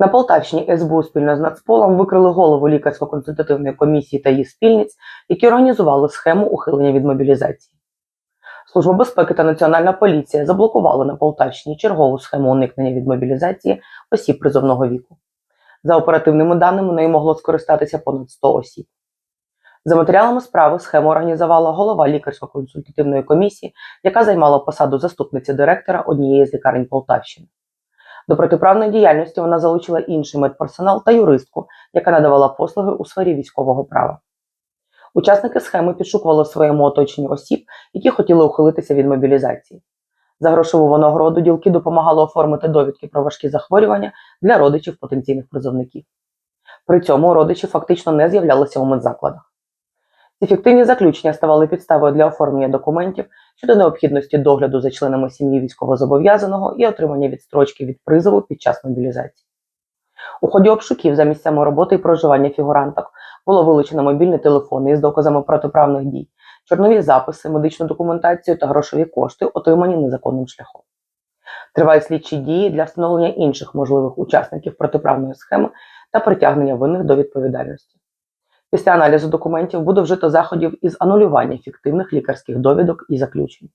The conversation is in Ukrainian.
На Полтавщині СБУ спільно з Нацполом викрили голову лікарсько-консультативної комісії та її спільниць, які організували схему ухилення від мобілізації. Служба безпеки та Національна поліція заблокували на Полтавщині чергову схему уникнення від мобілізації осіб призовного віку. За оперативними даними нею могло скористатися понад 100 осіб. За матеріалами справи схему організувала голова лікарсько-консультативної комісії, яка займала посаду заступниці директора однієї з лікарень Полтавщини. До протиправної діяльності вона залучила інший медперсонал та юристку, яка надавала послуги у сфері військового права. Учасники схеми підшукували в своєму оточенні осіб, які хотіли ухилитися від мобілізації. За грошову винагороду ділки допомагали оформити довідки про важкі захворювання для родичів потенційних призовників. При цьому родичі фактично не з'являлися у медзакладах. Ці фіктивні заключення ставали підставою для оформлення документів щодо необхідності догляду за членами сім'ї військовозобов'язаного і отримання відстрочки від призову під час мобілізації. У ході обшуків за місцями роботи і проживання фігуранток було вилучено мобільні телефони із доказами протиправних дій, чорнові записи, медичну документацію та грошові кошти, отримані незаконним шляхом. Тривають слідчі дії для встановлення інших можливих учасників протиправної схеми та притягнення винних до відповідальності. Після аналізу документів буде вжито заходів із анулювання фіктивних лікарських довідок і заключень.